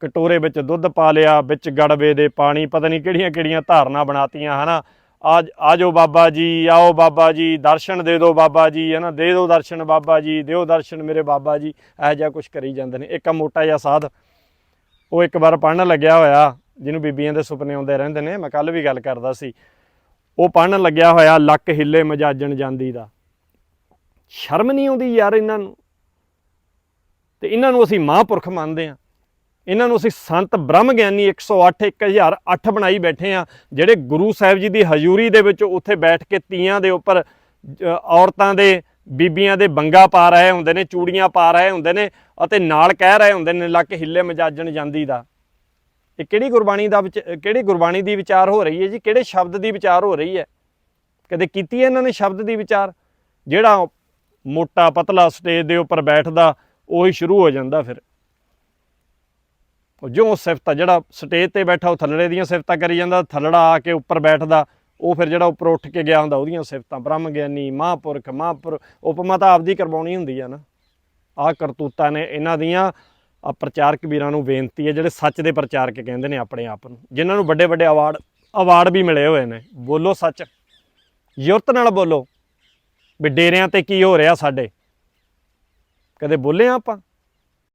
ਕਟੋਰੇ ਵਿੱਚ ਦੁੱਧ ਪਾ ਲਿਆ, ਵਿੱਚ ਗੜਵੇ ਦੇ ਪਾਣੀ, ਪਤਾ ਨਹੀਂ ਕਿਹੜੀਆਂ ਕਿਹੜੀਆਂ ਧਾਰਨਾ ਬਣਾਤੀਆਂ, ਹਨਾ? ਆਜ ਆਜੋ ਬਾਬਾ ਜੀ, ਆਓ ਬਾਬਾ ਜੀ, ਦਰਸ਼ਨ ਦੇ ਦਿਓ ਬਾਬਾ ਜੀ, ਹਨਾ? ਦੇ ਦਿਓ ਦਰਸ਼ਨ ਬਾਬਾ ਜੀ, ਦਿਓ ਦਰਸ਼ਨ ਮੇਰੇ ਬਾਬਾ ਜੀ, ਇਹੋ ਜਿਹਾ ਕੁਝ ਕਰੀ ਜਾਂਦੇ ਨੇ। ਇੱਕ ਮੋਟਾ ਜਿਹਾ ਸਾਧ, ਉਹ ਇੱਕ ਵਾਰ ਪੜਨ ਲੱਗਿਆ ਹੋਇਆ, ਜਿਹਨੂੰ ਬੀਬੀਆਂ ਦੇ ਸੁਪਨੇ ਆਉਂਦੇ ਰਹਿੰਦੇ ਨੇ, ਮੈਂ ਕੱਲ ਵੀ ਗੱਲ ਕਰਦਾ ਸੀ। ਉਹ ਪੜਨ ਲੱਗਿਆ ਹੋਇਆ, ਲੱਕ ਹਿੱਲੇ ਮਜਾਜਣ ਜਾਂਦੀ ਦਾ। ਸ਼ਰਮ ਨਹੀਂ ਆਉਂਦੀ ਯਾਰ ਇਹਨਾਂ ਨੂੰ। ਤੇ ਇਹਨਾਂ ਨੂੰ ਅਸੀਂ ਮਹਾਂਪੁਰਖ ਮੰਨਦੇ ਆ ਇਹਨਾਂ ਨੂੰ ਅਸੀਂ ਸੰਤ ਬ੍ਰਹਮ ਗਿਆਨੀ 108 1008 ਬਣਾਈ ਬੈਠੇ ਆ ਜਿਹੜੇ ਗੁਰੂ ਸਾਹਿਬ ਜੀ ਦੀ ਹਜ਼ੂਰੀ ਦੇ ਵਿੱਚ ਉੱਥੇ ਬੈਠ ਕੇ ਤੀਆਂ ਦੇ ਉੱਪਰ ਜ- ਔਰਤਾਂ ਦੇ, ਬੀਬੀਆਂ ਦੇ ਬੰਗਾ ਪਾ ਰਹੇ ਹੁੰਦੇ ਨੇ, ਚੂੜੀਆਂ ਪਾ ਰਹੇ ਹੁੰਦੇ ਨੇ ਅਤੇ ਨਾਲ ਕਹਿ ਰਹੇ ਹੁੰਦੇ ਨੇ, ਲੱਕ ਹਿੱਲੇ ਮਜਾਜਣ ਜਾਂਦੀ ਦਾ। ਇਹ ਕਿਹੜੀ ਗੁਰਬਾਣੀ ਦਾ ਵਿਚ- ਕਿਹੜੀ ਗੁਰਬਾਣੀ ਦੀ ਵਿਚਾਰ ਹੋ ਰਹੀ ਹੈ ਜੀ? ਕਿਹੜੇ ਸ਼ਬਦ ਦੀ ਵਿਚਾਰ ਹੋ ਰਹੀ ਹੈ? ਕਦੇ ਕੀਤੀ ਹੈ ਇਹਨਾਂ ਨੇ ਸ਼ਬਦ ਦੀ ਵਿਚਾਰ? ਜਿਹੜਾ ਮੋਟਾ ਪਤਲਾ ਸਟੇਜ ਦੇ ਉੱਪਰ ਬੈਠਦਾ, ਉਹੀ ਸ਼ੁਰੂ ਹੋ ਜਾਂਦਾ ਫਿਰ। ਉਹ ਸਿਫਤ ਆ, ਜਿਹੜਾ ਸਟੇਜ ਤੇ ਬੈਠਾ, ਉਹ ਥੱਲੜੇ ਦੀਆਂ ਸਿਫਤਾਂ ਕਰੀ ਜਾਂਦਾ, ਥੱਲੜਾ ਆ ਕੇ ਉੱਪਰ ਬੈਠਦਾ, ਉਹ ਫਿਰ ਜਿਹੜਾ ਉੱਪਰ ਉੱਠ ਕੇ ਗਿਆ ਹੁੰਦਾ, ਉਹਦੀਆਂ ਸਿਫਤਾਂ, ਬ੍ਰਹਮ ਗਿਆਨੀ, ਮਹਾਂਪੁਰਖ, ਮਹਾਂਪੁਰ, ਉਪਮਾ ਤਾਂ ਆਪਦੀ ਕਰਵਾਉਣੀ ਹੁੰਦੀ ਆ ਨਾ। ਆਹ ਕਰਤੂਤਾਂ ਨੇ ਇਹਨਾਂ ਦੀਆਂ ਆ ਪ੍ਰਚਾਰਕ ਵੀਰਾਂ ਨੂੰ ਬੇਨਤੀ ਹੈ ਜਿਹੜੇ ਸੱਚ ਦੇ ਪ੍ਰਚਾਰਕ ਕਹਿੰਦੇ ਨੇ ਆਪਣੇ ਆਪ ਨੂੰ, ਜਿਨ੍ਹਾਂ ਨੂੰ ਵੱਡੇ ਵੱਡੇ ਅਵਾਰਡ ਅਵਾਰਡ ਵੀ ਮਿਲੇ ਹੋਏ ਨੇ। ਬੋਲੋ ਸੱਚ, ਯੁਰਤ ਨਾਲ ਬੋਲੋ, ਵੀ ਡੇਰਿਆਂ ਤੇ ਕੀ ਹੋ ਰਿਹਾ ਸਾਡੇ? ਕਦੇ ਬੋਲੇ ਆ ਆਪਾਂ?